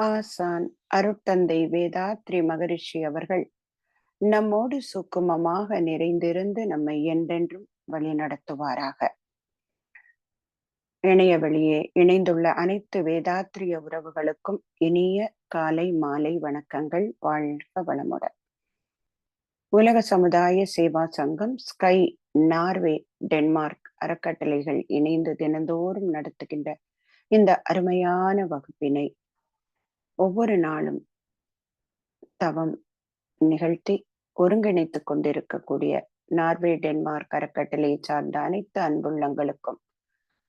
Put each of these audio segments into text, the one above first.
ஆசான் அருட்தந்தை வேதாத்ரி மகரிஷி அவர்கள் நம்மோடு சுக்குமமாக நிறைந்திருந்து நம்மை என்றென்றும் வழி நடத்துவாராக இணைய வழியே இணைந்துள்ள அனைத்து வேதாத்ரிய உறவுகளுக்கும் இனிய காலை மாலை வணக்கங்கள். வாழ்க வளமுடன். உலக சமுதாய சேவா சங்கம் ஸ்கை நார்வே டென்மார்க் அறக்கட்டளைகள் இணைந்து தினந்தோறும் நடத்துகின்ற இந்த அருமையான வகுப்பினை ஒவ்வொரு நாளும் தவம் நிகழ்த்தி ஒருங்கிணைத்துக் கொண்டிருக்கக்கூடிய நார்வே டென்மார்க் அறக்கட்டளையை சார்ந்த அனைத்து அன்புள்ளங்களுக்கும்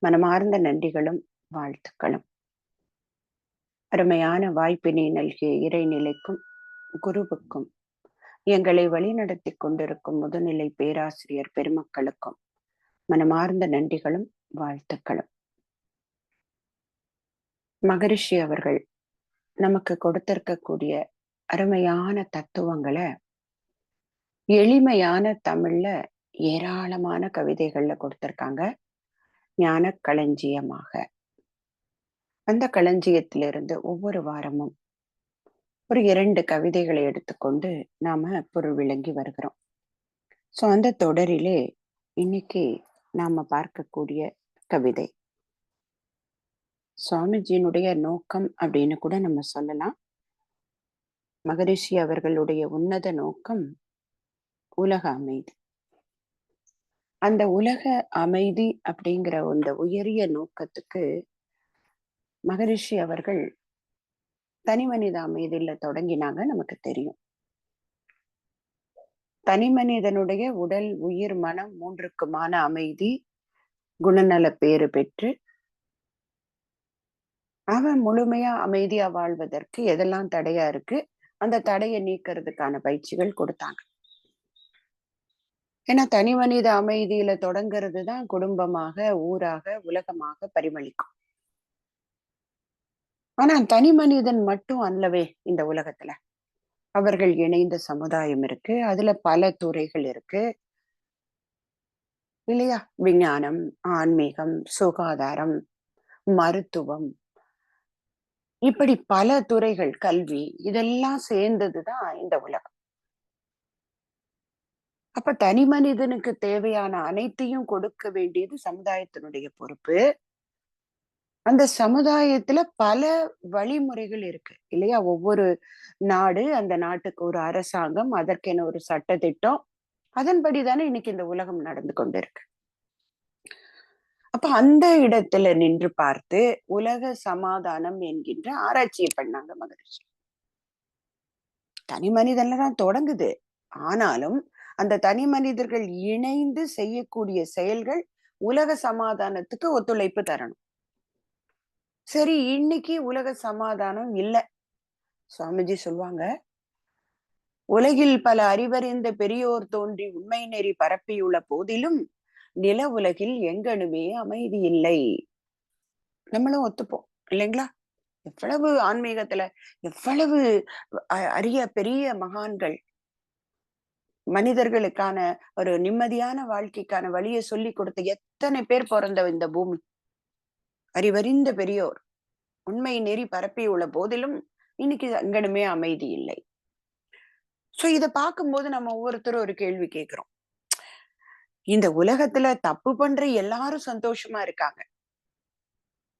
மனமார்ந்த நன்றிகளும் வாழ்த்துக்களும். அருமையான வாய்ப்பினை நல்கிய இறைநிலைக்கும் குருவுக்கும் எங்களை வழிநடத்தி கொண்டிருக்கும் முதுநிலை பேராசிரியர் பெருமக்களுக்கும் மனமார்ந்த நன்றிகளும் வாழ்த்துக்களும். மகரிஷி அவர்கள் நமக்கு கொடுத்திருக்கக்கூடிய அருமையான தத்துவங்களை எளிமையான தமிழ்ல ஏராளமான கவிதைகள்ல கொடுத்திருக்காங்க. ஞான களஞ்சியமாக அந்த களஞ்சியத்திலிருந்து ஒவ்வொரு வாரமும் ஒரு இரண்டு கவிதைகளை எடுத்துக்கொண்டு நாம பொருள் விளங்கி வருகிறோம். சோ அந்த தொடரிலே இன்னைக்கு நாம பார்க்கக்கூடிய கவிதை சுவாமிஜியினுடைய நோக்கம் அப்படின்னு கூட நம்ம சொல்லலாம். மகரிஷி அவர்களுடைய உன்னத நோக்கம் உலக அமைதி. அந்த உலக அமைதி அப்படிங்கிற அந்த உயரிய நோக்கத்துக்கு மகரிஷி அவர்கள் தனி மனித அமைதியில தொடங்கினாங்க நமக்கு தெரியும். தனி மனிதனுடைய உடல் உயிர் மனம் மூன்றுக்குமான அமைதி குணநல பேறு பெற்று அவன் முழுமையா அமைதியா வாழ்வதற்கு எதெல்லாம் தடையா இருக்கு? அந்த தடையை நீக்கிறதுக்கான பயிற்சிகள் கொடுத்தாங்க. ஏன்னா தனி மனித அமைதியில தொடங்கிறது தான் குடும்பமாக ஊராக உலகமாக பரிமளிக்கும். ஆனா தனி மனிதன் மட்டும் அல்லவே இந்த உலகத்துல. அவர்கள் இணைந்த சமுதாயம் இருக்கு அதுல பல துறைகள் இருக்கு. இல்லையா? விஞ்ஞானம் ஆன்மீகம் சுகாதாரம் மருத்துவம் இப்படி பல துறைகள் கல்வி இதெல்லாம் சேர்ந்ததுதான் இந்த உலகம். அப்ப தனி மனிதனுக்கு தேவையான அனைத்தையும் கொடுக்க வேண்டியது சமுதாயத்தினுடைய பொறுப்பு. அந்த சமுதாயத்துல பல வழிமுறைகள் இருக்கு இல்லையா? ஒவ்வொரு நாடு அந்த நாட்டுக்கு ஒரு அரசாங்கம் அதற்கென ஒரு சட்ட திட்டம் அதன்படி தானே இன்னைக்கு இந்த உலகம் நடந்து கொண்டிருக்கு. அப்ப அந்த இடத்துல நின்று பார்த்து உலக சமாதானம் என்கின்ற ஆராய்ச்சியை பண்ணாங்க மகரிஷி. தனி மனிதன்ல தான் தொடங்குது. ஆனாலும் அந்த தனி மனிதர்கள் இணைந்து செய்யக்கூடிய செயல்கள் உலக சமாதானத்துக்கு ஒத்துழைப்பு தரணும். சரி இன்னைக்கு உலக சமாதானம் இல்ல. சுவாமிஜி சொல்லுவாங்க உலகில் பல அறிவறிந்த பெரியோர் தோன்றி உண்மை நெறி பரப்பியுள்ள போதிலும் நில உலகில் எங்கனுமே அமைதி இல்லை. நம்மளும் ஒத்துப்போம் இல்லைங்களா? எவ்வளவு ஆன்மீகத்துல எவ்வளவு அரிய பெரிய மகான்கள் மனிதர்களுக்கான ஒரு நிம்மதியான வாழ்க்கைக்கான வழியை சொல்லி கொடுத்த எத்தனை பேர் பிறந்த இந்த பூமி? அறிவறிந்த பெரியோர் உண்மை நெறி பரப்பியுள்ள போதிலும் இன்னைக்கு அங்கனுமே அமைதி இல்லை. சோ இத பார்க்கும்போது நம்ம ஒவ்வொருத்தரும் ஒரு கேள்வி கேட்கிறோம். இந்த உலகத்துல தப்பு பண்ற எல்லாரும் சந்தோஷமா இருக்காங்க.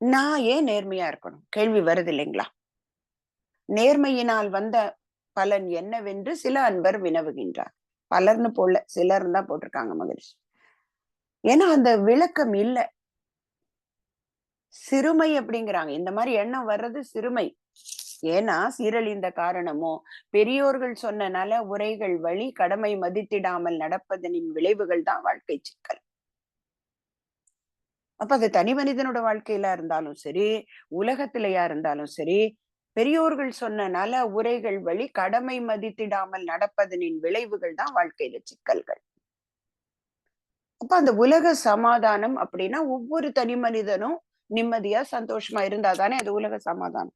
நான் ஏன் நேர்மையா இருக்கணும்? கேள்வி வருது இல்லைங்களா? நேர்மையினால் வந்த பலன் என்னவென்று சில அன்பர் வினவுகின்றார். பலர்னு போல சிலர் தான் போட்டிருக்காங்க மகிழ்ச்சி ஏன்னா அந்த விளக்கம் இல்ல. சிறுமை அப்படிங்கிறாங்க. இந்த மாதிரி எண்ணம் வர்றது சிறுமை. ஏன்னா சீரழிந்த காரணமோ பெரியோர்கள் சொன்ன நல உரைகள் வழி கடமை மதித்திடாமல் நடப்பதனின் விளைவுகள் தான் வாழ்க்கை சிக்கல். அப்ப அது தனி மனிதனோட வாழ்க்கையில இருந்தாலும் சரி உலகத்திலயா இருந்தாலும் சரி பெரியோர்கள் சொன்ன நல உரைகள் வழி கடமை மதித்திடாமல் நடப்பதனின் விளைவுகள் தான் வாழ்க்கையில சிக்கல்கள். அப்ப அந்த உலக சமாதானம் அப்படின்னா ஒவ்வொரு தனி மனிதனும் நிம்மதியா சந்தோஷமா இருந்தா தானே அது உலக சமாதானம்.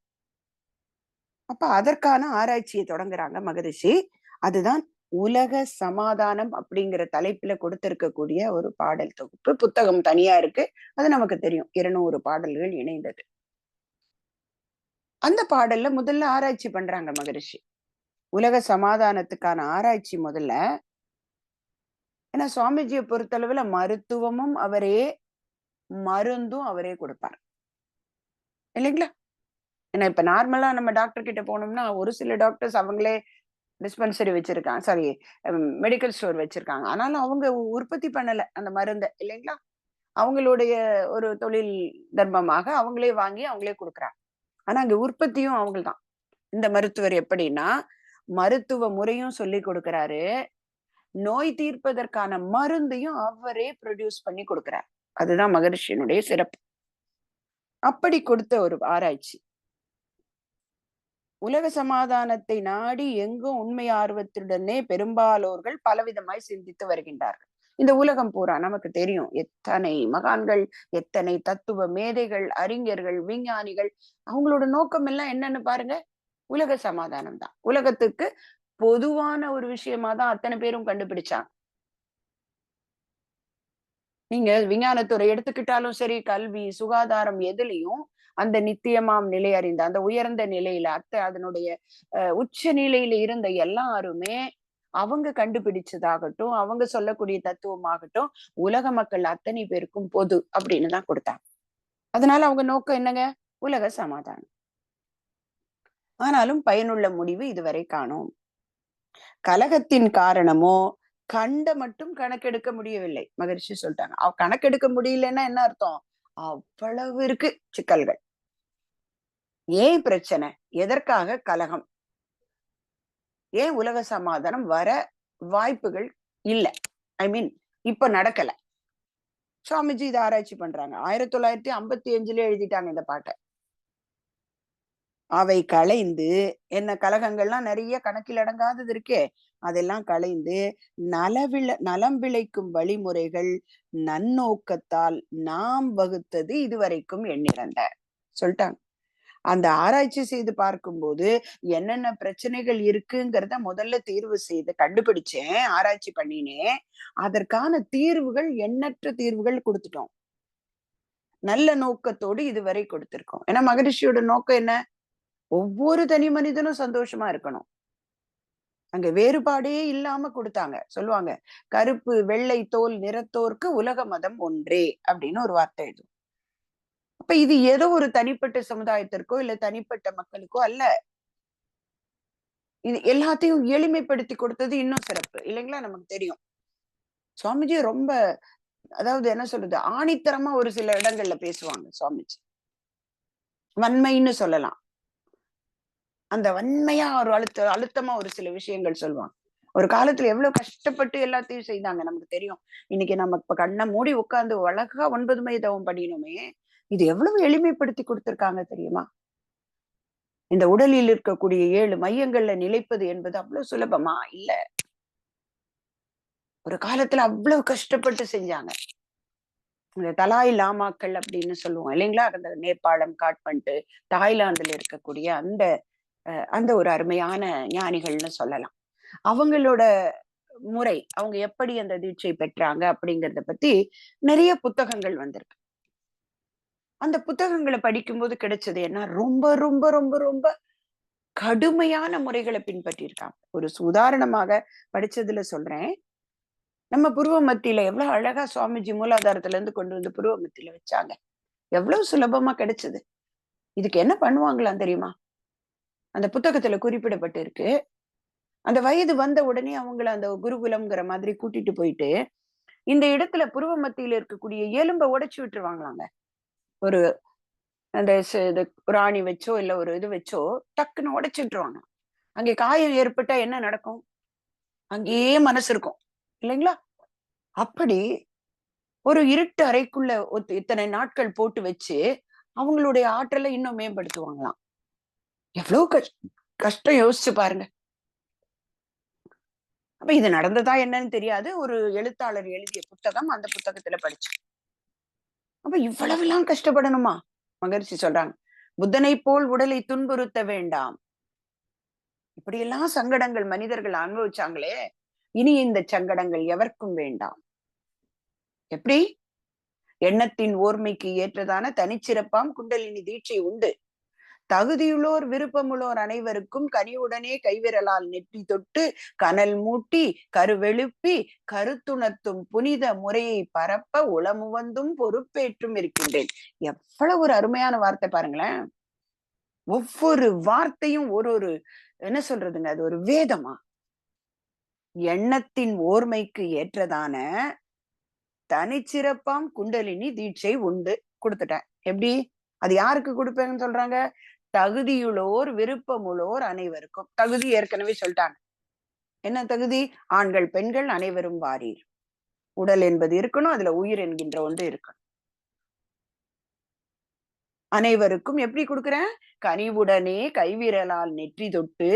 அப்ப அதற்கான ஆராய்ச்சியை தொடங்குறாங்க மகரிஷி. அதுதான் உலக சமாதானம் அப்படிங்கிற தலைப்புல கொடுத்திருக்கக்கூடிய ஒரு பாடல் தொகுப்பு. புத்தகம் தனியா இருக்கு. அது நமக்கு தெரியும். இருநூறு பாடல்கள் இணைந்தது. அந்த பாடல்ல முதல்ல ஆராய்ச்சி பண்றாங்க மகரிஷி. உலக சமாதானத்துக்கான ஆராய்ச்சி முதல்ல. ஏன்னா சுவாமிஜியை பொறுத்தளவுல மருத்துவமும் அவரே மருந்தும் அவரே கொடுப்பார். இல்லைங்களா? ஏன்னா இப்ப நார்மலா நம்ம டாக்டர் கிட்ட போனோம்னா ஒரு சில டாக்டர்ஸ் அவங்களே டிஸ்பென்சரி வச்சிருக்காங்க. சாரி மெடிக்கல் ஸ்டோர் வச்சிருக்காங்க. ஆனாலும் அவங்க உற்பத்தி பண்ணல அந்த மருந்தை இல்லைங்களா? அவங்களுடைய ஒரு தொழில் தர்மமாக அவங்களே வாங்கி அவங்களே கொடுக்குறாங்க. ஆனா அங்க உற்பத்தியும் அவங்கள்தான். இந்த மருத்துவர் எப்படின்னா மருத்துவ முறையும் சொல்லி கொடுக்கிறாரு. நோய் தீர்ப்பதற்கான மருந்தையும் அவரே ப்ரொடியூஸ் பண்ணி கொடுக்கிறார். அதுதான் மகரிஷியினுடைய சிறப்பு. அப்படி கொடுத்த ஒரு ஆராய்ச்சி. உலக சமாதானத்தை நாடி எங்கும் உண்மை ஆர்வத்துடனே பெரும்பாலோர்கள் பலவிதமாய் சிந்தித்து வருகின்றார்கள். இந்த உலகம் பூரா நமக்கு தெரியும் எத்தனை மகான்கள் எத்தனை தத்துவ மேதைகள் அறிஞர்கள் விஞ்ஞானிகள் அவங்களோட நோக்கம் எல்லாம் என்னன்னு பாருங்க உலக சமாதானம் தான். உலகத்துக்கு பொதுவான ஒரு விஷயமா தான் அத்தனை பேரும் கண்டுபிடிச்சாங்க. நீங்க விஞ்ஞானத்துறை எடுத்துக்கிட்டாலும் சரி கல்வி சுகாதாரம் எதுலயும் அந்த நித்தியமாம் நிலை அறிந்த அந்த உயர்ந்த நிலையில அத்தை அதனுடைய உச்ச நிலையில இருந்த எல்லாருமே அவங்க கண்டுபிடிச்சதாகட்டும் அவங்க சொல்லக்கூடிய தத்துவமாகட்டும் உலக மக்கள் அத்தனை பேருக்கும் பொது அப்படின்னு தான் கொடுத்தாங்க. அதனால அவங்க நோக்கம் என்னங்க? உலக சமாதானம். ஆனாலும் பயனுள்ள முடிவு இதுவரை காணோம். கலகத்தின் காரணமோ கண்ட மட்டும் கணக்கெடுக்க முடியவில்லை. மகிழ்ச்சி சொல்லிட்டாங்க. அவ கணக்கெடுக்க முடியலன்னா என்ன அர்த்தம்? அவ்வளவு இருக்கு சிக்கல்கள். ஏன் பிரச்சனை? எதற்காக கலகம்? ஏன் உலக சமாதானம் வர வாய்ப்புகள் இல்லை? ஐ மீன் இப்ப நடக்கல. சுவாமிஜி இதை ஆராய்ச்சி பண்றாங்க. ஆயிரத்தி தொள்ளாயிரத்தி ஐம்பத்தி அஞ்சுல எழுதிட்டாங்க இந்த பாட்டை. அவை களைந்து என்ன கலகங்கள்லாம் நிறைய கணக்கில் அடங்காதது இருக்கே. அதெல்லாம் களைந்து நலவிள நலம் விளைக்கும் வழிமுறைகள் நன்னோக்கத்தால் நாம் வகுத்தது இதுவரைக்கும் எண்ணிறந்த. சொல்லிட்டாங்க. அந்த ஆராய்ச்சி செய்து பார்க்கும்போது என்னென்ன பிரச்சனைகள் இருக்குங்கிறத முதல்ல தீர்வு செய்து கண்டுபிடிச்சேன் ஆராய்ச்சி பண்ணினேன். அதற்கான தீர்வுகள் எண்ணற்ற தீர்வுகள் கொடுத்துட்டோம். நல்ல நோக்கத்தோடு இதுவரை கொடுத்திருக்கோம். ஏன்னா மகரிஷியோட நோக்கம் என்ன? ஒவ்வொரு தனி மனிதனும் சந்தோஷமா இருக்கணும். அங்க வேறுபாடே இல்லாம கொடுத்தாங்க. சொல்லுவாங்க கருப்பு வெள்ளை தோல் நிறத்தோர்க்கு உலக மதம் ஒன்றே அப்படின்னு ஒரு வார்த்தை எழுதும் அப்ப இது ஏதோ ஒரு தனிப்பட்ட சமுதாயத்திற்கோ இல்ல தனிப்பட்ட மக்களுக்கோ அல்ல. இது எல்லாத்தையும் எளிமைப்படுத்தி கொடுத்தது இன்னும் சிறப்பு. இல்லைங்களா? நமக்கு தெரியும். சுவாமிஜி ரொம்ப அதாவது என்ன சொல்றது? ஆணித்தரமா ஒரு சில இடங்கள்ல பேசுவாங்க சுவாமிஜி. வன்மைன்னு சொல்லலாம். அந்த வன்மையா ஒரு அழுத்த அழுத்தமா ஒரு சில விஷயங்கள் சொல்லுவாங்க ஒரு காலத்துல எவ்வளவு கஷ்டப்பட்டு எல்லாத்தையும் செய்தாங்க நமக்கு தெரியும். இன்னைக்கு நம்ம இப்ப கண்ணை மூடி உட்கார்ந்து அழகா ஒன்பது மைதவம் பண்ணினோமே இது எவ்வளவு எளிமைப்படுத்தி கொடுத்திருக்காங்க தெரியுமா? இந்த உடலில் இருக்கக்கூடிய ஏழு மையங்கள்ல நிலைப்பது என்பது அவ்வளவு சுலபமா இல்ல. ஒரு காலத்துல அவ்வளவு கஷ்டப்பட்டு செஞ்சாங்க. இந்த தலாய் லாமாக்கள் அப்படின்னு சொல்லுவோம் இல்லைங்களா? அந்த நேபாளம் காட்மண்டு தாய்லாந்துல இருக்கக்கூடிய அந்த அந்த ஒரு அருமையான ஞானிகள்னு சொல்லலாம். அவங்களோட முறை அவங்க எப்படி அந்த தீட்சை பெற்றாங்க அப்படிங்கறத பத்தி நிறைய புத்தகங்கள் வந்திருக்கு. அந்த புத்தகங்களை படிக்கும்போது கிடைச்சது என்ன? ரொம்ப ரொம்ப ரொம்ப ரொம்ப கடுமையான முறைகளை பின்பற்றியிருக்காங்க ஒரு உதாரணமாக படிச்சதுல சொல்றேன். நம்ம புருவ மத்தியில எவ்வளவு அழகா சுவாமிஜி மூலாதாரத்துல இருந்து கொண்டு வந்து புருவ மத்தியில வச்சாங்க. எவ்வளவு சுலபமா கிடைச்சது. இதுக்கு என்ன பண்ணுவாங்களாம் தெரியுமா? அந்த புத்தகத்துல குறிப்பிடப்பட்டு இருக்கு அந்த வயது வந்த உடனே அவங்கள அந்த குருகுலம்ங்கிற மாதிரி கூட்டிட்டு போயிட்டு இந்த இடத்துல புருவ மத்தியில இருக்கக்கூடிய எலும்பை உடைச்சு விட்டுருவாங்களாங்க. ஒரு அந்த இது ராணி வச்சோ இல்ல ஒரு இது வச்சோ டக்குன்னு உடைச்சிட்டுருவாங்க அங்கே காயம் ஏற்பட்டா என்ன நடக்கும்? அங்கேயே மனசு இருக்கும். இல்லைங்களா? அப்படி ஒரு இருட்டு அறைக்குள்ள இத்தனை நாட்கள் போட்டு வச்சு அவங்களுடைய ஆற்றலை இன்னும் மேம்படுத்துவாங்களாம். எவ்வளவு கஷ்டம் யோசிச்சு பாருங்க. அப்ப இது நடந்ததா என்னன்னு தெரியாது. ஒரு எழுத்தாளர் எழுதிய புத்தகம் அந்த புத்தகத்துல படிச்சு அப்ப இவ்வளவு எல்லாம் கஷ்டப்படணுமா? மகரிஷி சொல்றாங்க. புத்தனை போல் உடலை துன்புறுத்த வேண்டாம். இப்படியெல்லாம் சங்கடங்கள் மனிதர்கள் அனுபவிச்சாங்களே இனி இந்த சங்கடங்கள் எவர்க்கும் வேண்டாம். எப்படி? எண்ணத்தின் ஓர்மைக்கு ஏற்றதான தனிச்சிறப்பாம் குண்டலினி தீட்சை உண்டு. தகுதியுள்ளோர் விருப்பமுள்ளோர் அனைவருக்கும் கனிவுடனே கைவிரலால் நெற்றி தொட்டு கனல் மூட்டி கருவெழுப்பி கருத்துணர்த்தும் புனித முறையை பரப்ப உளமுவந்தும் பொறுப்பேற்றும் இருக்கின்றேன். எவ்வளவு ஒரு அருமையான வார்த்தை பாருங்களேன். ஒவ்வொரு வார்த்தையும் ஒரு ஒரு என்ன சொல்றதுங்க அது ஒரு வேதமா? எண்ணத்தின் ஓர்மைக்கு ஏற்றதான தனிச்சிறப்பாம் குண்டலினி தீட்சை உண்டு. கொடுத்துட்டேன். எப்படி? அது யாருக்கு கொடுப்பேன்னு சொல்றாங்க? தகுதியுள்ளோர் விருப்பமுள்ளோர் அனைவருக்கும். தகுதி ஏற்கனவே சொல்லிட்டாங்க. என்ன தகுதி? ஆண்கள் பெண்கள் அனைவரும் வாரீர். உடல் என்பது இருக்கணும் அதுல உயிர் என்கின்ற ஒன்று இருக்கணும். அனைவருக்கும் எப்படி கொடுக்குறேன் கனிவுடனே கைவிரலால் நெற்றி தொட்டு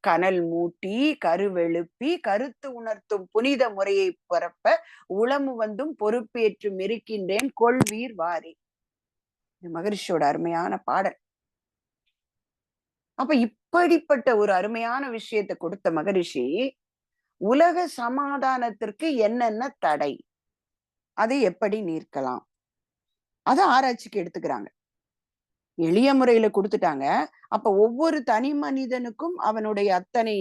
கனல் மூட்டி கருவெழுப்பி கருத்து உணர்த்தும் புனித முறையை பரப்ப உளமு வந்தும் பொறுப்பேற்றும் இருக்கின்றேன் கொள்வீர் வாரி மகரிஷியோட அருமையான பாடல். அப்ப இப்படிப்பட்ட ஒரு அருமையான விஷயத்தை கொடுத்த மகரிஷி உலக சமாதானத்திற்கு என்னென்ன தடை? அதை எப்படி நீர்க்கலாம்? அதை ஆராய்ச்சிக்கு எடுத்துக்கிறாங்க. எளிய முறையில கொடுத்துட்டாங்க. அப்ப ஒவ்வொரு தனி மனிதனுக்கும் அவனுடைய அத்தனை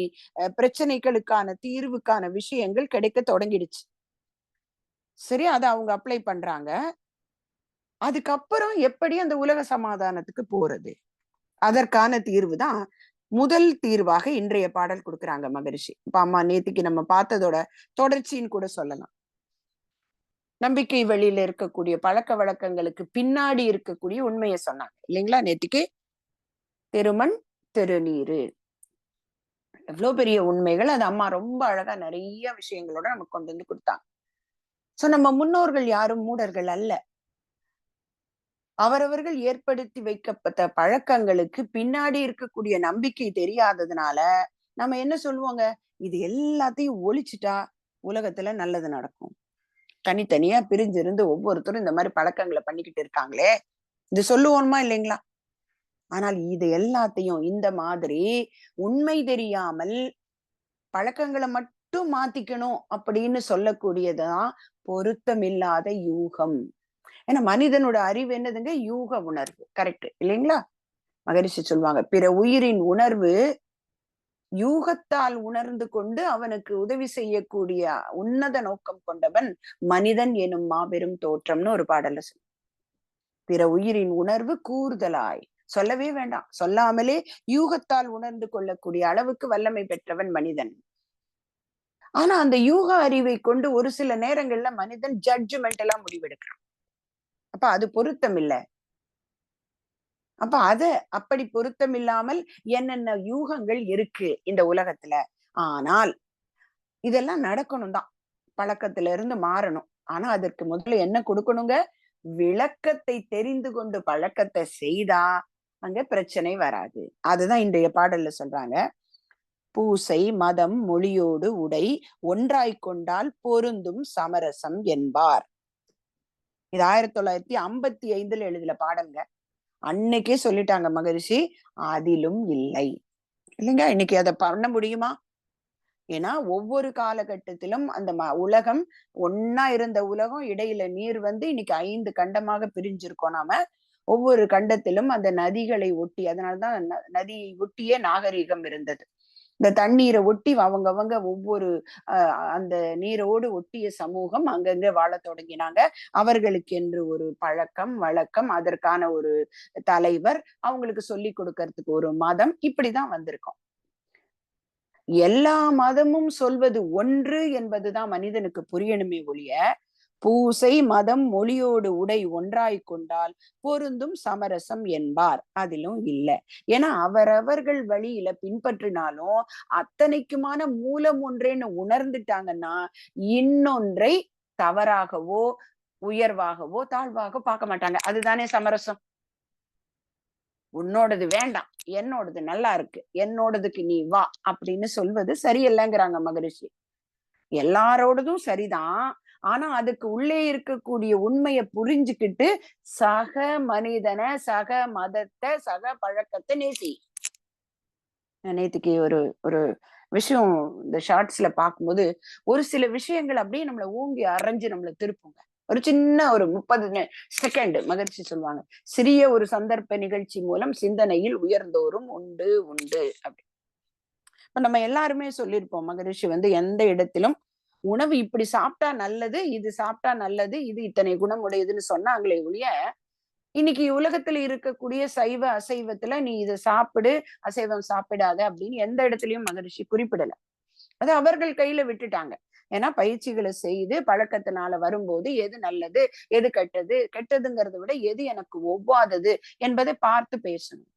பிரச்சனைகளுக்கான தீர்வுக்கான விஷயங்கள் கிடைக்க தொடங்கிடுச்சு. சரி அதை அவங்க அப்ளை பண்றாங்க. அதுக்கப்புறம் எப்படி அந்த உலக சமாதானத்துக்கு போறது? அதற்கான தீர்வு தான் முதல் தீர்வாக இன்றைய பாடல் கொடுக்குறாங்க மகரிஷி. இப்ப அம்மா நேத்திக்கு நம்ம பார்த்ததோட தொடர்ச்சின்னு கூட சொல்லலாம். நம்பிக்கை வழியில இருக்கக்கூடிய பழக்க வழக்கங்களுக்கு பின்னாடி இருக்கக்கூடிய உண்மையை சொன்னாங்க. இல்லைங்களா நேத்திக்கு? திருமண் திருநீரு. எவ்வளவு பெரிய உண்மைகள். அது அம்மா ரொம்ப அழகா நிறைய விஷயங்களோட நமக்கு கொண்டு வந்து கொடுத்தாங்க. சோ நம்ம முன்னோர்கள் யாரும் மூடர்கள் அல்ல. அவரவர்கள் ஏற்படுத்தி வைக்கப்பட்ட பழக்கங்களுக்கு பின்னாடி இருக்கக்கூடிய நம்பிக்கை தெரியாததுனால நம்ம என்ன சொல்லுவோங்க? இது எல்லாத்தையும் ஒழிச்சுட்டா உலகத்துல நல்லது நடக்கும். தனித்தனியா பிரிஞ்சிருந்து ஒவ்வொருத்தரும் இந்த மாதிரி பழக்கங்களை பண்ணிக்கிட்டு இருக்காங்களே. இது சொல்லுவோமா இல்லைங்களா? ஆனால் இது எல்லாத்தையும் இந்த மாதிரி உண்மை தெரியாமல் பழக்கங்களை மட்டும் மாத்திக்கணும் அப்படின்னு சொல்லக்கூடியதுதான் பொருத்தமில்லாத யூகம். ஏன்னா மனிதனோட அறிவு என்னதுங்க? யூக உணர்வு. கரெக்ட் இல்லைங்களா? மகரிஷி சொல்லுவாங்க பிற உயிரின் உணர்வு யூகத்தால் உணர்ந்து கொண்டு அவனுக்கு உதவி செய்யக்கூடிய உன்னத நோக்கம் கொண்டவன் மனிதன் எனும் மாபெரும் தோற்றம்னு ஒரு பாடல சொல்லு பிற உயிரின் உணர்வு கூறுதலாய் சொல்லவே வேண்டாம். சொல்லாமலே யூகத்தால் உணர்ந்து கொள்ளக்கூடிய அளவுக்கு வல்லமை பெற்றவன் மனிதன். ஆனா அந்த யூக அறிவை கொண்டு ஒரு சில நேரங்கள்ல மனிதன் ஜட்ஜ்மெண்டலா முடிவெடுக்கிறான். அப்ப அது பொருத்தம் இல்லை அப்ப அத அப்படி பொருத்தம் இல்லாமல் என்னென்ன யூகங்கள் இருக்கு இந்த உலகத்துல. ஆனால் இதெல்லாம் நடக்கணும் தான். பழக்கத்துல இருந்து மாறணும். ஆனா அதற்கு முதல்ல என்ன கொடுக்கணுங்க? விளக்கத்தை தெரிந்து கொண்டு பழக்கத்தை செய்தா அங்க பிரச்சனை வராது. அதுதான் இன்றைய பாடல்ல சொல்றாங்க. பூசை மதம் மொழியோடு உடை ஒன்றாய் கொண்டால் பொருந்தும் சமரசம் என்பார். இது ஆயிரத்தி தொள்ளாயிரத்தி ஐம்பத்தி ஐந்துல எழுதுல பாடல்ங்க அன்னைக்கே சொல்லிட்டாங்க மகரிஷி அதிலும் இல்லை. இல்லைங்க இன்னைக்கு அதை பண்ண முடியுமா? ஏன்னா ஒவ்வொரு காலகட்டத்திலும் அந்த ம உலகம் ஒன்னா இருந்த உலகம் இடையில நீர் வந்து இன்னைக்கு ஐந்து கண்டமாக பிரிஞ்சிருக்கோம் நாம. ஒவ்வொரு கண்டத்திலும் அந்த நதிகளை ஒட்டி அதனாலதான் நதியை ஒட்டியே நாகரீகம் இருந்தது. இந்த தண்ணீரை ஒட்டி அவங்கவங்க ஒவ்வொரு அந்த நீரோடு ஒட்டிய சமூகம் அங்கங்க வாழ தொடங்கினாங்க. அவர்களுக்கு என்று ஒரு பழக்கம் வழக்கம் அதற்கான ஒரு தலைவர் அவங்களுக்கு சொல்லி கொடுக்கறதுக்கு ஒரு மதம் இப்படிதான் வந்திருக்கும். எல்லா மதமும் சொல்வது ஒன்று என்பதுதான் மனிதனுக்கு புரியணுமே ஒழிய பூசை மதம் மொழியோடு உடை ஒன்றாய் கொண்டால் பொருந்தும் சமரசம் என்பார். அதிலும் இல்லை. ஏன்னா அவரவர்கள் வழியில பின்பற்றினாலும் அத்தனைக்குமான மூலம் ஒன்றேன்னு உணர்ந்துட்டாங்கன்னா இன்னொன்றை தவறாகவோ உயர்வாகவோ தாழ்வாக பார்க்க மாட்டாங்க. அதுதானே சமரசம். உன்னோடது வேண்டாம். என்னோடது நல்லா இருக்கு. என்னோடதுக்கு நீ வா அப்படின்னு சொல்வது சரியில்லைங்கிறாங்க மகரிஷி. எல்லாரோடதும் சரிதான். ஆனா அதுக்கு உள்ளே இருக்கக்கூடிய உண்மையை புரிஞ்சுக்கிட்டு சக மனிதனை சக மதத்தை சக பழக்கத்தை நேசி. நேத்துக்கு ஒரு ஒரு விஷயம் இந்த ஷார்ட்ஸ்ல பார்க்கும்போது ஒரு சில விஷயங்கள் அப்படியே நம்மளை ஊங்கி அரைஞ்சு நம்மளை திருப்புங்க. ஒரு சின்ன ஒரு முப்பது செகண்ட் மகிழ்ச்சி சொல்லுவாங்க. சிறிய ஒரு சந்தர்ப்ப நிகழ்ச்சி மூலம் சிந்தனையில் உயர்ந்தோறும் உண்டு உண்டு அப்படி. இப்ப நம்ம எல்லாருமே சொல்லியிருப்போம் மகரிஷி வந்து எந்த இடத்திலும் உணவு இப்படி சாப்பிட்டா நல்லது இது சாப்பிட்டா நல்லது இது இத்தனை குணமுடையதுன்னு சொன்னாங்களே ஒழிய இன்னைக்கு உலகத்துல இருக்கக்கூடிய சைவ அசைவத்துல நீ இதை சாப்பிடு அசைவம் சாப்பிடாத அப்படின்னு எந்த இடத்துலயும் மகரிஷி குறிப்பிடல. அது அவர்கள் கையில விட்டுட்டாங்க. ஏன்னா பயிற்சிகளை செய்து பழக்கத்தினால வரும்போது எது நல்லது எது கெட்டது கெட்டதுங்கிறத விட எது எனக்கு ஒவ்வாதது என்பதை பார்த்து பேசணும்.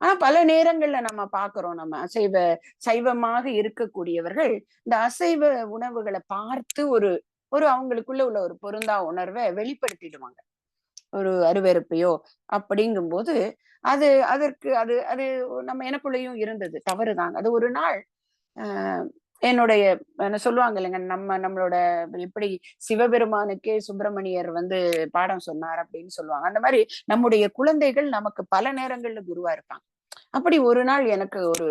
ஆனா பல நேரங்கள்ல நம்ம பாக்குறோம் நம்ம அசைவ சைவமாக இருக்கக்கூடியவர்கள் இந்த அசைவ உணவுகளை பார்த்து ஒரு ஒரு அவங்களுக்குள்ள உள்ள ஒரு பொருந்தா உணர்வை வெளிப்படுத்திடுவாங்க. ஒரு அருவெறுப்பையோ அப்படிங்கும்போது அது அதற்கு அது அது நம்ம எனக்குள்ளேயும் இருந்தது. தவறுதாங்க. அது ஒரு நாள் ஆஹ் என்னுடைய என்ன சொல்லுவாங்க இல்லைங்க நம்ம நம்மளோட எப்படி சிவபெருமானுக்கே சுப்பிரமணியர் வந்து பாடம் சொன்னார் அப்படின்னு சொல்லுவாங்க. அந்த மாதிரி நம்முடைய குழந்தைகள் நமக்கு பல நேரங்கள்ல குருவா இருப்பாங்க. அப்படி ஒரு நாள் எனக்கு ஒரு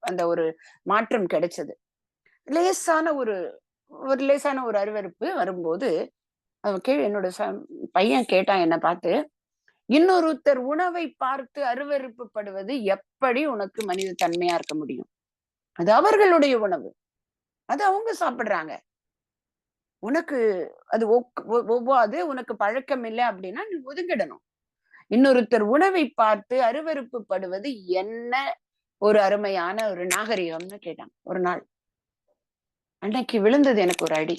அந்த ஒரு மாற்றம் கிடைச்சது. லேசான ஒரு ஒரு லேசான ஒரு அருவருப்பு வரும்போது அவன் கே என்னோட பையன் கேட்டான் என்ன பார்த்து இன்னொருத்தர் உணவை பார்த்து அருவருப்புப்படுவது எப்படி உனக்கு மனித தன்மையா இருக்க முடியும்? அது அவர்களுடைய உணவு. அது அவங்க சாப்பிடுறாங்க. உனக்கு அது ஒவ்வாது உனக்கு பழக்கம் இல்லை அப்படின்னா நீ ஒதுங்கிடணும். இன்னொருத்தர் உணவை பார்த்து அருவருப்பு படுவது என்ன ஒரு அருமையான ஒரு நாகரிகம்னு கேட்டாங்க ஒரு நாள். அன்னைக்கு விழுந்தது எனக்கு ஒரு அடி.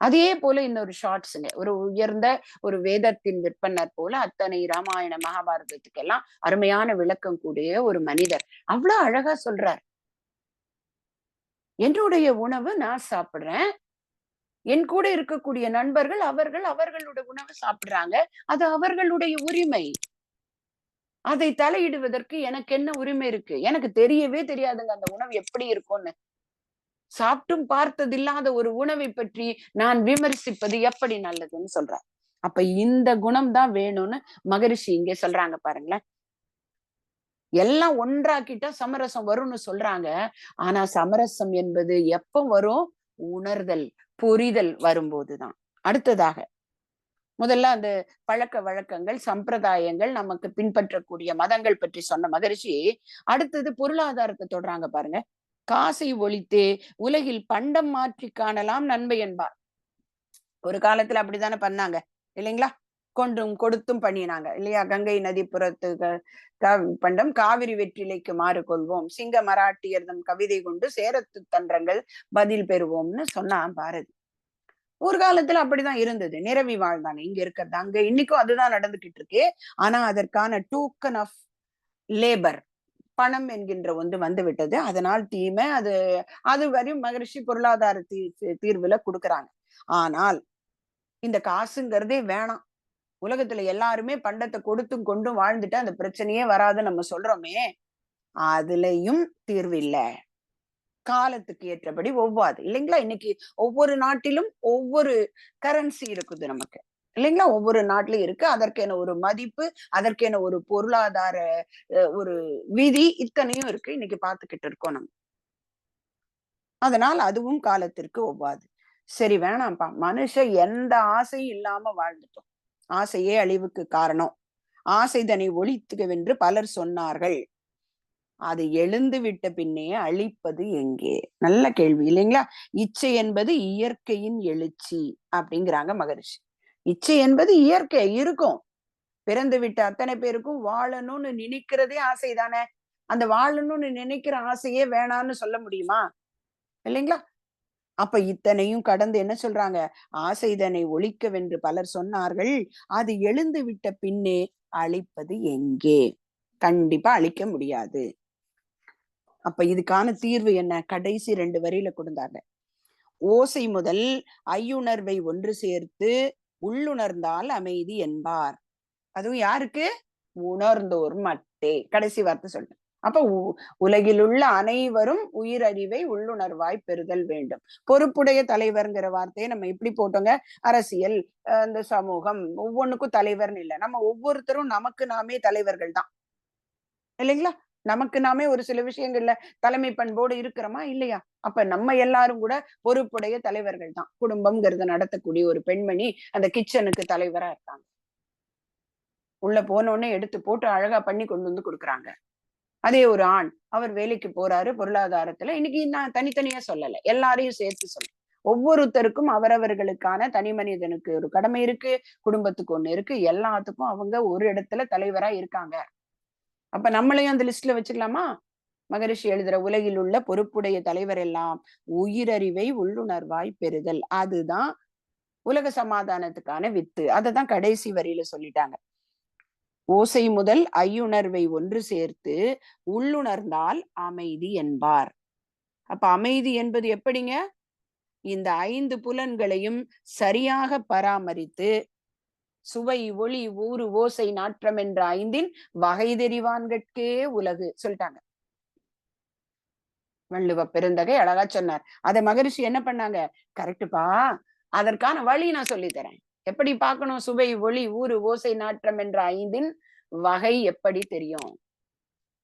அதே போல இன்னொரு ஷார்ட்ஸுங்க ஒரு உயர்ந்த ஒரு வேதத்தின் விற்பனர் போல அத்தனை ராமாயண மகாபாரதத்துக்கு எல்லாம் அருமையான விளக்கம் கூடிய ஒரு மனிதர். அவ்வளவு அழகா சொல்றார். என்னுடைய உணவு நான் சாப்பிடுறேன். என் கூட இருக்கக்கூடிய நண்பர்கள் அவர்கள் அவர்களுடைய உணவு சாப்பிடுறாங்க. அது அவர்களுடைய உரிமை. அதை தலையிடுவதற்கு எனக்கு என்ன உரிமை இருக்கு? எனக்கு தெரியவே தெரியாதுங்க அந்த உணவு எப்படி இருக்கும்னு. சாப்பிட்டும் பார்த்ததில்லாத ஒரு உணவை பற்றி நான் விமர்சிப்பது எப்படி நல்லதுன்னு சொல்றேன் அப்ப இந்த குணம் தான் வேணும்னு மகரிஷி இங்க சொல்றாங்க பாருங்களேன். எல்லாம் ஒன்றாக்கிட்டா சமரசம் வரும்னு சொல்றாங்க. ஆனா சமரசம் என்பது எப்ப வரும்? உணர்தல் புரிதல் வரும்போதுதான். அடுத்ததாக முதல்ல அந்த பழக்க வழக்கங்கள் சம்பிரதாயங்கள் நமக்கு பின்பற்றக்கூடிய மதங்கள் பற்றி சொன்ன மகரிஷி அடுத்தது பொருளாதாரத்தை தொடறாங்க பாருங்க. காசை ஒழித்து உலகில் பண்டம் மாற்றி காணலாம் நன்மை என்பார். ஒரு காலத்துல அப்படித்தானே பண்ணாங்க இல்லைங்களா? கொண்டும் கொடுத்தும் பண்ணினாங்க. இல்லையா? கங்கை நதிப்புறத்து பண்டம் காவிரி வெற்றிலைக்கு மாறு கொள்வோம். சிங்க மராட்டியர்தம் கவிதை கொண்டு சேரத்து தன்றங்கள் பதில் பெறுவோம்னு சொன்னான் பாரதி. ஒரு காலத்துல அப்படிதான் இருந்தது. நிரவி வாழ்ந்தாங்க. இங்க இருக்கிறது அங்க இன்னைக்கும் அதுதான் நடந்துகிட்டு இருக்கு. ஆனா அதற்கான டூக்கன் ஆஃப் லேபர் பணம் என்கின்ற ஒன்று வந்து விட்டது. அதனால் தீமை அது அது வரையும் மகிழ்ச்சி பொருளாதார தீ தீர்வுல கொடுக்குறாங்க. ஆனால் இந்த காசுங்கிறதே வேணாம். உலகத்துல எல்லாருமே பண்டத்தை கொடுத்தும் கொண்டும் வாழ்ந்துட்டு அந்த பிரச்சனையே வராது நம்ம சொல்றோமே அதுலயும் தீர்வு இல்லை. காலத்துக்கு ஏற்றபடி ஒவ்வாது. இல்லைங்களா? இன்னைக்கு ஒவ்வொரு நாட்டிலும் ஒவ்வொரு கரன்சி இருக்குது நமக்கு. இல்லைங்களா? ஒவ்வொரு நாட்டிலும் இருக்கு. அதற்கென ஒரு மதிப்பு அதற்கென ஒரு பொருளாதார ஒரு விதி இத்தனையும் இருக்கு. இன்னைக்கு பார்த்துக்கிட்டு இருக்கோம் நம்ம. அதனால் அதுவும் காலத்திற்கு ஒவ்வாது. சரி வேணாம்ப்பா. மனுஷன் எந்த ஆசையும் இல்லாம வாழ்ந்துட்டோம். ஆசையே அழிவுக்கு காரணம். ஆசைதனை ஒழித்துகவென்று பலர் சொன்னார்கள். அது எழுந்து விட்ட பின்னே அழிப்பது எங்கே? நல்ல கேள்வி இல்லைங்களா? இச்சை என்பது இயற்கையின் எழுச்சி அப்படிங்கிறாங்க மகரிஷி. இச்சை என்பது இயற்கை இருக்கும். பிறந்து விட்ட அத்தனை பேருக்கும் வாழணும்னு நினைக்கிறதே ஆசை தானே அந்த வாழணும்னு நினைக்கிற ஆசையே வேணான்னு சொல்ல முடியுமா? இல்லைங்களா? அப்ப இத்தனையும் கடந்து என்ன சொல்றாங்க? ஆசைதனை ஒழிக்கவென்று பலர் சொன்னார்கள். அது எழுந்து விட்ட பின்னே அழிப்பது எங்கே? கண்டிப்பா அழிக்க முடியாது. அப்ப இதுக்கான தீர்வு என்ன? கடைசி ரெண்டு வரியில கொடுத்தாங்க. ஓசை முதல் ஐயுணர்வை ஒன்று சேர்த்து உள்ளுணர்ந்தால் அமைதி என்பார். அதுவும் யாருக்கு? உணர்ந்தோர் மட்டே. கடைசி வார்த்தை சொல்றேன். அப்ப உலகில் உள்ள அனைவரும் உயிரறிவை உள்ளுணர்வாய் பெறுதல் வேண்டும். பொறுப்புடைய தலைவர்ங்கிற வார்த்தையை நம்ம இப்படி போட்டோங்க. அரசியல் இந்த சமூகம் ஒவ்வொன்றுக்கும் தலைவர்னு இல்லை. நம்ம ஒவ்வொருத்தரும் நமக்கு நாமே தலைவர்கள் தான். இல்லைங்களா? நமக்கு நாமே ஒரு சில விஷயங்கள்ல தலைமை பண்போடு இருக்கிறோமா? இல்லையா? அப்ப நம்ம எல்லாரும் கூட பொறுப்புடைய தலைவர்கள் தான். குடும்பம்ங்கிறத நடத்தக்கூடிய ஒரு பெண்மணி அந்த கிச்சனுக்கு தலைவரா இருக்காங்க. உள்ள போனோடனே எடுத்து போட்டு அழகா பண்ணி கொண்டு வந்து கொடுக்குறாங்க. அதே ஒரு ஆண் அவர் வேலைக்கு போறாரு பொருளாதாரத்துல. இன்னைக்கு நான் தனித்தனியா சொல்லல. எல்லாரையும் சேர்த்து சொல்ல. ஒவ்வொருத்தருக்கும் அவரவர்களுக்கான தனி மனிதனுக்கு ஒரு கடமை இருக்கு குடும்பத்துக்கு ஒண்ணு இருக்கு. எல்லாத்துக்கும் அவங்க ஒரு இடத்துல தலைவரா இருக்காங்க. அப்ப நம்மளையும் அந்த லிஸ்ட்ல வச்சுக்கலாமா? மகரிஷி எழுதுற உலகில் உள்ள பொறுப்புடைய தலைவர் எல்லாம் உயிரறிவை உள்ளுணர்வாய் பெறுதல். அதுதான் உலக சமாதானத்துக்கான வித்து. அததான் கடைசி வரியில சொல்லிட்டாங்க. ஓசை முதல் ஐயுணர்வை ஒன்று சேர்த்து உள்ளுணர்ந்தால் அமைதி என்பார். அப்ப அமைதி என்பது எப்படிங்க? இந்த ஐந்து புலன்களையும் சரியாக பராமரித்து சுவை ஒளி ஊறு ஓசை நாற்றம் என்ற ஐந்தின் வகை தெரிவான்கட்கே உலகு சொல்லிட்டாங்க. வள்ளுவ பெருந்தகை அழகா சொன்னார். அத மகரிஷி என்ன பண்ணாங்க? கரெக்டுப்பா அதற்கான வழி நான் சொல்லி தரேன் எப்படி பார்க்கணும்? சுவை ஒளி ஊறு ஓசை நாற்றம் என்ற ஐந்தின் வகை எப்படி தெரியும்?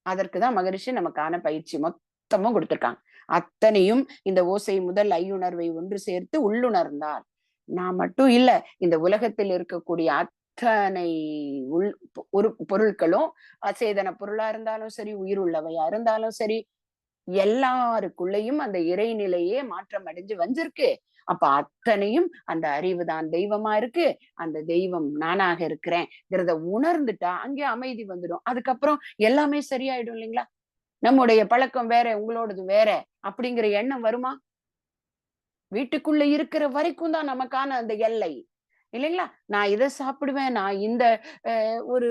அதற்குதான் மகரிஷி நமக்கான பயிற்சி மொத்தமும் கொடுத்திருக்காங்க. அத்தனையும் இந்த ஓசை முதல் ஐயுணர்வை ஒன்று சேர்த்து உள்ளுணர்ந்தார். நான் மட்டும் இல்ல இந்த உலகத்தில் இருக்கக்கூடிய அத்தனை உள் ஒரு பொருட்களும் அசேதன பொருளா இருந்தாலும் சரி உயிர் உள்ளவையா இருந்தாலும் சரி எல்லாருக்குள்ளேயும் அந்த இறைநிலையே மாற்றம் அடைஞ்சு வந்திருக்கு. அப்ப அத்தனையும் அந்த அறிவு தான் தெய்வமா இருக்கு. அந்த தெய்வம் நானாக இருக்கிறேங்கிறத உணர்ந்துட்டா அங்கே அமைதி வந்துடும். அதுக்கப்புறம் எல்லாமே சரியாயிடும் இல்லைங்களா? நம்முடைய பழக்கம் வேற உங்களோடது வேற அப்படிங்கிற எண்ணம் வருமா? வீட்டுக்குள்ள இருக்கிற வரைக்கும் தான் நமக்கான அந்த எல்லை. இல்லைங்களா? நான் இதை சாப்பிடுவேன் நான் இந்த ஒரு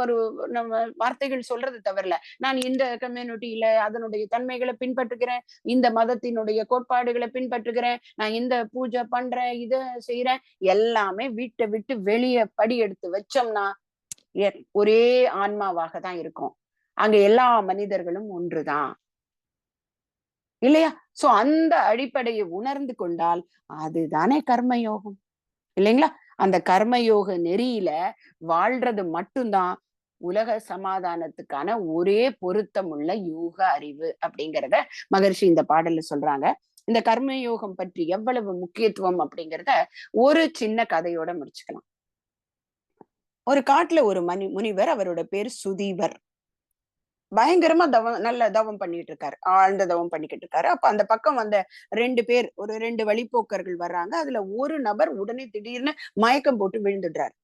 ஒரு நம்ம வார்த்தைகள் சொல்றது தவறல நான் இந்த கம்யூனிட்டியில அதனுடைய தன்மைகளை பின்பற்றுகிறேன் இந்த மதத்தினுடைய கோட்பாடுகளை பின்பற்றுகிறேன் நான் இந்த பூஜை பண்றேன் இத செய்யறேன் எல்லாமே வீட்டை விட்டு வெளியே படி எடுத்து வச்சோம்னா ஒரே ஆன்மாவாக தான் இருக்கும். அங்க எல்லா மனிதர்களும் ஒன்றுதான் இல்லையா? சோ அந்த அடிப்படையை உணர்ந்து கொண்டால் அதுதானே கர்மயோகம். இல்லைங்களா? அந்த கர்மயோக நெறியில வாழ்றது மட்டும்தான் உலக சமாதானத்துக்கான ஒரே பொருத்தம் உள்ள யோக அறிவு அப்படிங்கிறத மகர்ஷி இந்த பாடல்ல சொல்றாங்க. இந்த கர்மயோகம் பற்றி எவ்வளவு முக்கியத்துவம் அப்படிங்கிறத ஒரு சின்ன கதையோட முடிச்சுக்கலாம். ஒரு காட்டுல ஒரு மணி முனிவர் அவரோட பேர் சுதீவர். பயங்கரமா தவம் நல்ல தவம் பண்ணிட்டு இருக்காரு ஆழ்ந்த தவம் பண்ணிக்கிட்டு இருக்காரு அப்ப அந்த பக்கம் வந்த ரெண்டு பேர் ஒரு ரெண்டு வழிப்போக்கர்கள் வர்றாங்க. அதுல ஒரு நபர் உடனே திடீர்னு மயக்கம் போட்டு விழுந்துடுறாரு.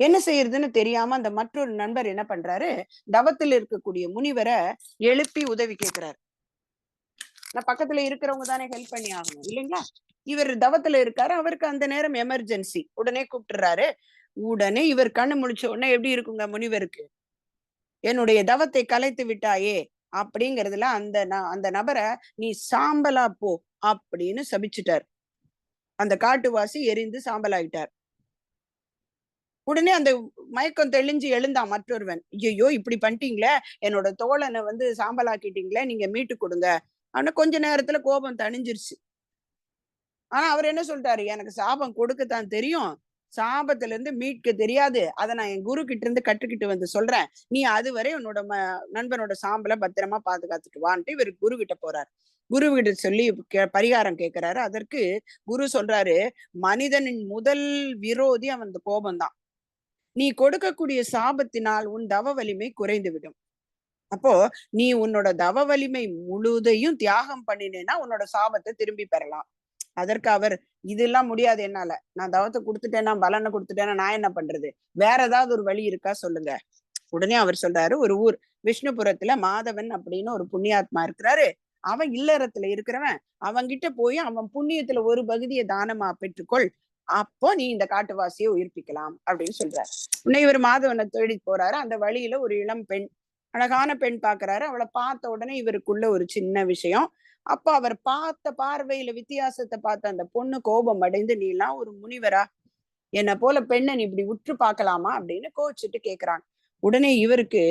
என்ன செய்யறதுன்னு தெரியாம அந்த மற்றொரு நண்பர் என்ன பண்றாரு? தவத்தில் இருக்கக்கூடிய முனிவரை எழுப்பி உதவி கேட்கிறாரு நான் பக்கத்துல இருக்கிறவங்க தானே ஹெல்ப் பண்ணி ஆகணும் இல்லைங்களா? இவர் தவத்துல இருக்காரு. அவருக்கு அந்த நேரம் எமர்ஜென்சி உடனே கூப்பிட்டுறாரு. உடனே இவர் கண்ணு முழிச்ச உடனே எப்படி இருக்குங்க முனிவருக்கு? என்னுடைய தவத்தை கலைத்து விட்டாயே அப்படிங்கிறதுல அந்த அந்த நபரை நீ சாம்பலா போ அப்படின்னு சபிச்சுட்டார். அந்த காட்டுவாசி எரிந்து சாம்பலாயிட்டார். உடனே அந்த மயக்கம் தெளிஞ்சு எழுந்தான் மற்றொருவன் ஐயோ இப்படி பண்ணிட்டீங்களே? என்னோட தோழனை வந்து சாம்பலாக்கிட்டீங்களே? நீங்க மீட்டு கொடுங்க. ஆனா கொஞ்ச நேரத்துல கோபம் தணிஞ்சிருச்சு. ஆனா அவர் என்ன சொல்லிட்டாரு? எனக்கு சாபம் கொடுக்கத்தான் தெரியும். சாபத்துல இருந்து மீட்க தெரியாது. அதை நான் என் குரு கிட்ட இருந்து கற்றுக்கிட்டு வந்து சொல்றேன். நீ அதுவரை உன்னோட நண்பனோட சாம்பலை பத்திரமா பாதுகாத்துட்டு வான்ட்டு இவர் குரு கிட்ட போறாரு. குரு கிட்ட சொல்லி பரிகாரம் கேட்கிறாரு அதற்கு குரு சொல்றாரு மனிதனின் முதல் விரோதி அவன் கோபம்தான். நீ கொடுக்கக்கூடிய சாபத்தினால் உன் தவ வலிமை குறைந்து விடும் அப்போ நீ உன்னோட தவ வலிமை முழுதையும் தியாகம் பண்ணினேன்னா உன்னோட சாபத்தை திரும்பி பெறலாம். அதற்கு அவர் இதெல்லாம் முடியாது என்னால. நான் தவத்தை கொடுத்துட்டேன்னா பலனை கொடுத்துட்டேன்னா நான் என்ன பண்றது? வேற ஏதாவது ஒரு வழி இருக்கா சொல்லுங்க. உடனே அவர் சொல்றாரு ஒரு ஊர் விஷ்ணுபுரத்துல மாதவன் அப்படின்னு ஒரு புண்ணியாத்மா இருக்கிறாரு. அவன் இல்லறத்துல இருக்கிறவன். அவன்கிட்ட போய் அவன் புண்ணியத்துல ஒரு பகுதியை தானமா பெற்றுக்கொள். அப்போ நீ இந்த காட்டுவாசியை உயிர்ப்பிக்கலாம். அப்படின்னு சொல்றாரு. உன்னை இவர் மாதவனை தேடி போறாரு. அந்த வழியில ஒரு இளம் பெண் அழகான பெண் பாக்குறாரு. அவளை பார்த்த உடனே இவருக்குள்ள ஒரு சின்ன விஷயம். அப்ப அவர் பார்த்த பார்வையில வித்தியாசத்தை பார்த்த அந்த பொண்ணு கோபம் அடைந்து நீ எல்லாம் ஒரு முனிவரா? என்ன போல பெண்ணை நீ இப்படி உற்று பார்க்கலாமா? அப்படின்னு கோச்சிட்டு கேக்குறாங்க. உடனே இவருக்கு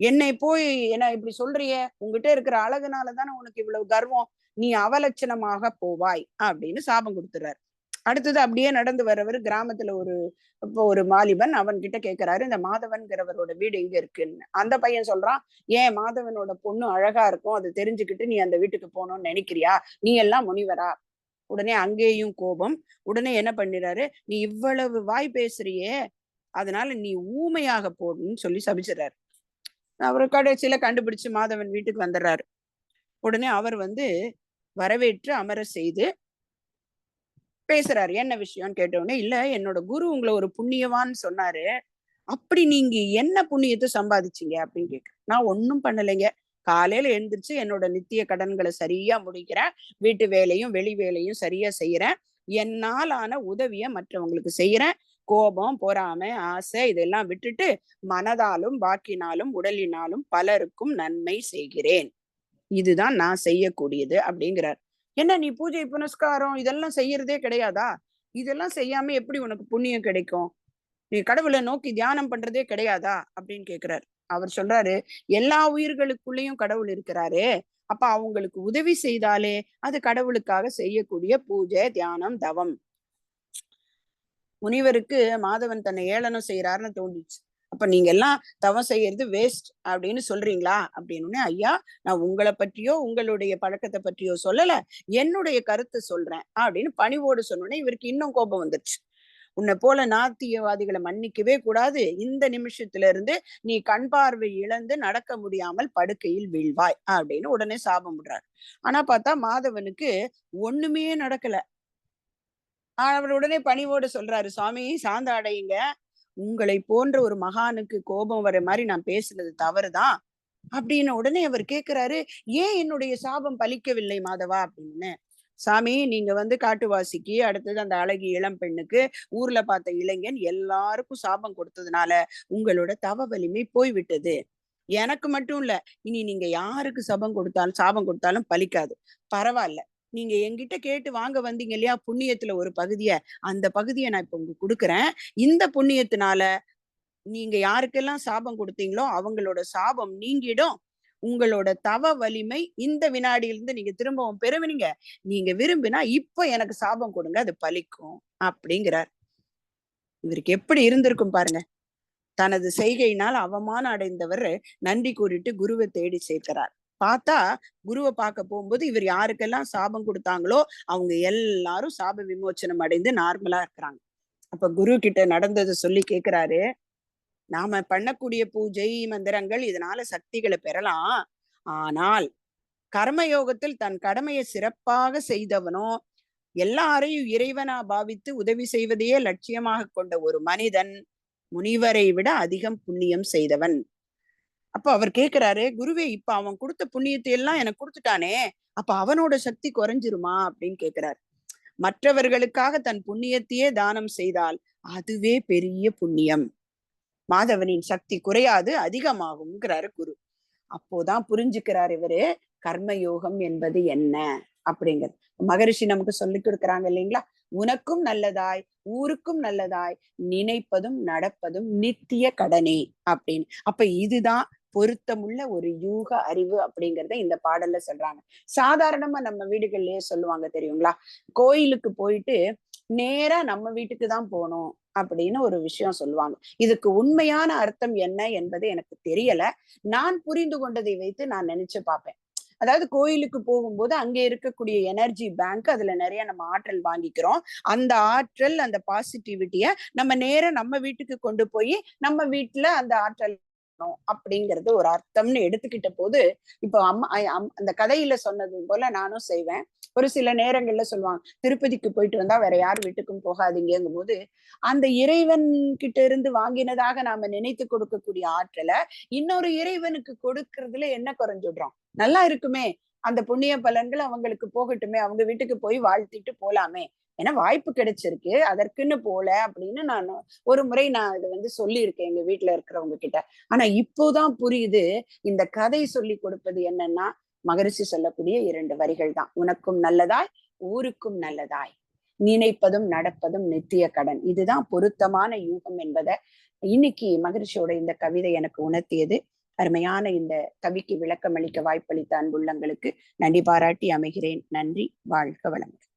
என்னை போய் என்ன இப்படி சொல்றிய? உங்ககிட்ட இருக்கிற அழகுனால தானே உனக்கு இவ்வளவு கர்வம். நீ அவலட்சணமாக போவாய் அப்படின்னு சாபம் கொடுத்துறாரு. அடுத்தது அப்படியே நடந்து வரவர் கிராமத்துல ஒரு இப்போ ஒரு மாலிபன் அவன் கிட்ட கேக்குறாரு இந்த மாதவன்கிறவரோட வீடு எங்க இருக்குன்னு? அந்த பையன் சொல்றான் ஏன் மாதவனோட பொண்ணு அழகா இருக்கும் அது தெரிஞ்சுக்கிட்டு நீ அந்த வீட்டுக்கு போகணும்னு நினைக்கிறியா? நீ எல்லாம் முனிவரா? உடனே அங்கேயும் கோபம். உடனே என்ன பண்ணிடுறாரு நீ இவ்வளவு வாய் பேசுறியே அதனால நீ ஊமையாக போடணும்னு சொல்லி சபிச்சிடறாரு. அவர் கடைசியில கண்டுபிடிச்சு மாதவன் வீட்டுக்கு வந்துடுறாரு. உடனே அவர் வந்து வரவேற்று அமர செய்து பேசுறாரு. என்ன விஷயம்னு கேட்டவுடனே இல்ல என்னோட குரு உங்களை ஒரு புண்ணியவான்னு சொன்னாரு. அப்படி நீங்க என்ன புண்ணியத்தை சம்பாதிச்சீங்க? அப்படின்னு கேட்க நான் ஒன்னும் பண்ணலைங்க. காலையில எழுந்திரிச்சு என்னோட நித்திய கடன்களை சரியா முடிக்கிறேன். வீட்டு வேலையும் வெளி வேலையும் சரியா செய்யறேன் என்னால் ஆன உதவிய மற்றவங்களுக்கு செய்யறேன் கோபம் பொறாமை ஆசை இதெல்லாம் விட்டுட்டு மனதாலும் வாக்கினாலும் உடலினாலும் பலருக்கும் நன்மை செய்கிறேன். இதுதான் நான் செய்யக்கூடியது அப்படிங்கிறார். என்ன நீ பூஜை புனஸ்காரம் இதெல்லாம் செய்யறதே கிடையாதா? இதெல்லாம் செய்யாம எப்படி உனக்கு புண்ணியம் கிடைக்கும்? நீ கடவுளை நோக்கி தியானம் பண்றதே கிடையாதா? அப்படின்னு கேக்குறாரு. அவர் சொல்றாரு எல்லா உயிர்களுக்குள்ளேயும் கடவுள் இருக்கிறாரு அப்ப அவங்களுக்கு உதவி செய்தாலே அது கடவுளுக்காக செய்யக்கூடிய பூஜை தியானம் தவம். முனிவருக்கு மாதவன் தன்னை ஏளனம் செய்யறாருன்னு தோண்டிச்சு அப்ப நீங்க எல்லாம் தவம் செய்யறது வேஸ்ட் அப்படின்னு சொல்றீங்களா? அப்படின்னு ஐயா நான் உங்களை பற்றியோ உங்களுடைய பழக்கத்தை பற்றியோ சொல்லல. என்னுடைய கருத்தை சொல்றேன். அப்படின்னு பணிவோடு சொன்னோடனே இவருக்கு இன்னும் கோபம் வந்துருச்சு. உன்னை போல நாத்தியவாதிகளை மன்னிக்கவே கூடாது. இந்த நிமிஷத்துல இருந்து நீ கண் பார்வை இழந்து நடக்க முடியாமல் படுக்கையில் வீழ்வாய். அப்படின்னு உடனே சாபம் விடுறாரு. ஆனா பார்த்தா மாதவனுக்கு ஒண்ணுமே நடக்கல. அவர் உடனே பணிவோடு சொல்றாரு சுவாமி சாந்த அடையுங்க. உங்களை போன்ற ஒரு மகானுக்கு கோபம் வர மாதிரி நான் பேசுனது தவறுதான் அப்படின்னு உடனே அவர் கேக்குறாரு ஏன் என்னுடைய சாபம் பலிக்கவில்லை மாதவா? அப்படின்னு. சாமி நீங்க வந்து காட்டுவாசிக்கு அடுத்தது அந்த அழகி இளம் பெண்ணுக்கு ஊர்ல பார்த்த இளைஞன் எல்லாருக்கும் சாபம் கொடுத்ததுனால உங்களோட தவ வலிமை போய்விட்டது. எனக்கு மட்டும் இல்ல இனி நீங்க யாருக்கு சபம் கொடுத்தாலும் சாபம் கொடுத்தாலும் பலிக்காது. பரவாயில்ல நீங்க என்கிட்ட கேட்டு வாங்க வந்தீங்க இல்லையா? புண்ணியத்துல ஒரு பகுதிய. அந்த பகுதியை நான் இப்ப உங்களுக்கு கொடுக்குறேன். இந்த புண்ணியத்தினால நீங்க யாருக்கெல்லாம் சாபம் கொடுத்தீங்களோ அவங்களோட சாபம் நீங்கிடும். உங்களோட தவ வலிமை இந்த வினாடியிலிருந்து நீங்க திரும்பவும் பெறுவீங்க. நீங்க விரும்பினா இப்ப எனக்கு சாபம் கொடுங்க அது பலிக்கும் அப்படிங்கிறார். இவருக்கு எப்படி இருந்திருக்கும் பாருங்க. தனது செய்கையினால் அவமானம் அடைந்தவர் நன்றி கூறிட்டு குருவை தேடி சேர்க்கிறார். பார்த்தா குருவை பார்க்க போகும்போது இவர் யாருக்கெல்லாம் சாபம் கொடுத்தாங்களோ அவங்க எல்லாரும் சாப விமோச்சனம் அடைந்து நார்மலா இருக்கிறாங்க. அப்ப குரு கிட்ட நடந்ததை சொல்லி கேக்குறாரு நாம பண்ணக்கூடிய பூஜை மந்திரங்கள் இதனால சக்திகளை பெறலாம். ஆனால் கர்மயோகத்தில் தன் கடமையை சிறப்பாக செய்தவனோ எல்லாரையும் இறைவனா பாவித்து உதவி செய்வதையே லட்சியமாக கொண்ட ஒரு மனிதன் முனிவரை விட அதிகம் புண்ணியம் செய்தவன். அப்ப அவர் கேக்குறாரு குருவே இப்ப அவன் கொடுத்த புண்ணியத்தை எல்லாம் எனக்கு கொடுத்துட்டானே அப்ப அவனோட சக்தி குறைஞ்சிருமா? அப்படின்னு கேக்குறாரு. மற்றவர்களுக்காக தன் புண்ணியத்தையே தானம் செய்தால் அதுவே பெரிய புண்ணியம். மாதவனின் சக்தி குறையாது அதிகமாகும்ங்கிறாரு குரு. அப்போதான் புரிஞ்சுக்கிறார் இவரு கர்மயோகம் என்பது என்ன? அப்படிங்கிறது. மகரிஷி நமக்கு சொல்லி கொடுக்குறாங்க இல்லைங்களா? உனக்கும் நல்லதாய் ஊருக்கும் நல்லதாய் நினைப்பதும் நடப்பதும் நித்திய கடனே அப்படின்னு. அப்ப இதுதான் பொருத்தமுள்ள ஒரு யூக அறிவு அப்படிங்கறத இந்த பாடல்ல சொல்றாங்க. சாதாரணமா நம்ம வீடுகள்லயே சொல்லுவாங்க தெரியுங்களா? கோயிலுக்கு போயிட்டு நேரா நம்ம வீட்டுக்கு தான் போகணும் அப்படின்னு ஒரு விஷயம் சொல்லுவாங்க. இதுக்கு உண்மையான அர்த்தம் என்ன என்பது எனக்கு தெரியல. நான் புரிந்து கொண்டதை வைத்து நான் நினைச்சு பார்ப்பேன். அதாவது கோயிலுக்கு போகும்போது அங்கே இருக்கக்கூடிய எனர்ஜி பேங்க் அதுல நிறைய நம்ம ஆற்றல் வாங்கிக்கிறோம். அந்த ஆற்றல் அந்த பாசிட்டிவிட்டிய நம்ம நேரம் நம்ம வீட்டுக்கு கொண்டு போய் நம்ம வீட்டுல அந்த ஆற்றல் பண்ணணும் அப்படிங்கறது ஒரு அர்த்தம்னு எடுத்துக்கிட்ட போது இப்போ அம்மா அந்த கதையில சொன்னது போல நானும் செய்வேன். ஒரு சில நேரங்கள்ல சொல்லுவாங்க திருப்பதிக்கு போயிட்டு வந்தா வேற யார் வீட்டுக்கும் போகாதீங்கும் போது அந்த இறைவன் கிட்ட இருந்து வாங்கினதாக நாம நினைத்து கொடுக்கக்கூடிய ஆற்றலை இன்னொரு இறைவனுக்கு கொடுக்கறதுல என்ன குறைஞ்சிடுறோம் நல்லா இருக்குமே அந்த புண்ணிய பலன்கள் அவங்களுக்கு போகட்டுமே அவங்க வீட்டுக்கு போய் வாழ்த்திட்டு போலாமே ஏன்னா வாய்ப்பு கிடைச்சிருக்கு. அதற்குன்னு போல அப்படின்னு நான் ஒரு முறை நான் இதை வந்து சொல்லியிருக்கேன் எங்க வீட்டுல இருக்கிறவங்க கிட்ட. ஆனா இப்போதான் புரியுது இந்த கதை சொல்லி கொடுப்பது என்னன்னா மகரிஷி சொல்லக்கூடிய இரண்டு வரிகள் தான். உனக்கும் நல்லதாய் ஊருக்கும் நல்லதாய். நினைப்பதும் நடப்பதும் நித்திய கடன். இதுதான் பொருத்தமான யூகம் என்பதை இன்னைக்கு மகரிஷியோட இந்த கவிதை எனக்கு உணர்த்தியது. அருமையான இந்த கவிக்கு விளக்கம் அளிக்க வாய்ப்பளித்த அன்புள்ளங்களுக்கு நன்றி பாராட்டி அமைகிறேன். நன்றி வாழ்க வளமுடன்.